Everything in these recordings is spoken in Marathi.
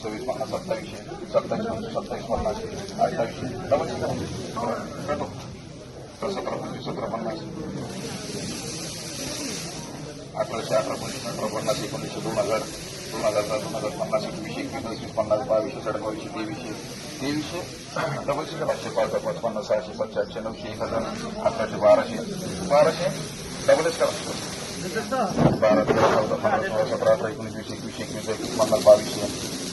पंचवीस सव्वीस पन्नास सत्तावीसशे सत्तावीस पंचवीस सत्तावीस पन्नास अठ्ठावीसशे डबल सतरा पंचवीस सतरा पन्नास अठराशे अठरा पंचवीस अठरा पन्नास एकोणीसशे दोन हज़ार दोन हज़ार दोन हज़ार पन्नास एकवीसशे एकवीस पंचवीस पन्नास बावीसशे साडेबावीसशे तेवीसशे तेवीसशे डबलशे पाचशे पाच पाच पन्नास सहाशे सातशे आठशे नऊशे एक हज़ार अकराशे बाराशे बाराशे डबलच करा बारा तेरा चौदा पंधरा सोळा सतरा अठरा एकोणीस वीस एकवीस एकवीस एकवीस पन्नास बावीसशे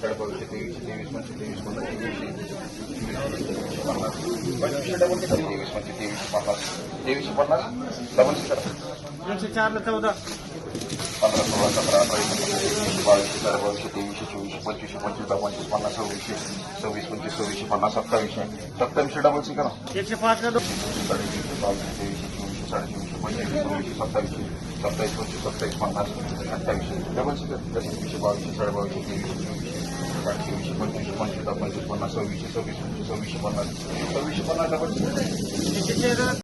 साडे बावीसशे तेवीसशे तेवीस पंचवीस तेवीस पन्नास तेवीसशे पन्नास पंचवीसशे डबल तेवीस पंचवीस तेवीसशे पन्नास तेवीसशे पन्नास डबल करा एकशे चारला चौदा पंधरा सोळा सतरा अठरा एकोणीसशे बावीसशे साडे बावीसशे तेवीसशे चोवीसशे पंचवीसशे पंचवीस दहा पंचवीस पन्नास सव्वीसशे सव्वीस पंचवीस सव्वीसशे पन्नास सत्तावीसशे सत्तावीसशे डबलशे करा एकशे पाच साडेतीनशे बावीसशे तेवीसशे Tak ada semuanya yang kita boleh sampai tu Sampai tu, kita sampai ke makna Dengan teks tu, kita pun cakap Kita sendiri macam baru, kita sendiri baru Kita sendiri macam baru Terima kasih kerana menonton!